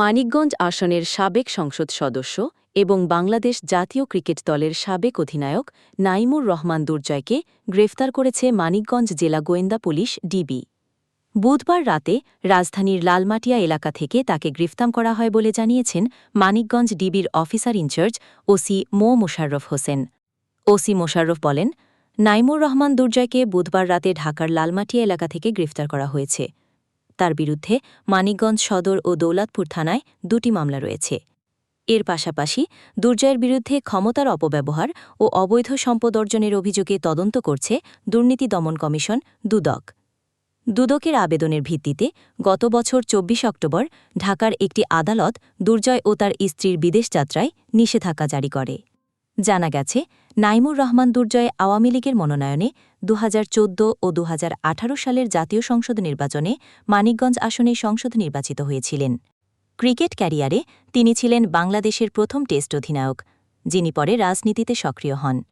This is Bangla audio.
মানিকগঞ্জ আসনের সাবেক সংসদ সদস্য এবং বাংলাদেশ জাতীয় ক্রিকেট দলের সাবেক অধিনায়ক নাইমুর রহমান দুর্জয়কে গ্রেফতার করেছে মানিকগঞ্জ জেলা গোয়েন্দা পুলিশ ডিবি। বুধবার রাতে রাজধানীর লালমাটিয়া এলাকা থেকে তাকে গ্রেফতার করা হয় বলে জানিয়েছেন মানিকগঞ্জ ডিবির officer in charge OC Md. Mosharraf Hossain. OC Mosharraf বলেন, নাইমুর রহমান দুর্জয়কে বুধবার রাতে ঢাকার লালমাটিয়া এলাকা থেকে গ্রেফতার করা হয়েছে। তার বিরুদ্ধে মানিকগঞ্জ সদর ও দৌলতপুর থানায় দুটি মামলা রয়েছে। এর পাশাপাশি দুর্জয়ের বিরুদ্ধে ক্ষমতার অপব্যবহার ও অবৈধ সম্পদ অর্জনের অভিযোগে তদন্ত করছে দুর্নীতি দমন কমিশন দুদক। দুদকের আবেদনের ভিত্তিতে গত বছর চব্বিশ অক্টোবর ঢাকার একটি আদালত দুর্জয় ও তার স্ত্রীর বিদেশ যাত্রায় নিষেধাজ্ঞা জারি করে। জানা গেছে নাইমুর রহমান দুর্জয় আওয়ামী লীগের মনোনয়নে দুহাজার চৌদ্দ ও দু হাজার আঠারো সালের জাতীয় সংসদ নির্বাচনে মানিকগঞ্জ আসনে সংসদ নির্বাচিত হয়েছিলেন। ক্রিকেট ক্যারিয়ারে তিনি ছিলেন বাংলাদেশের প্রথম টেস্ট অধিনায়ক, যিনি পরে রাজনীতিতে সক্রিয় হন।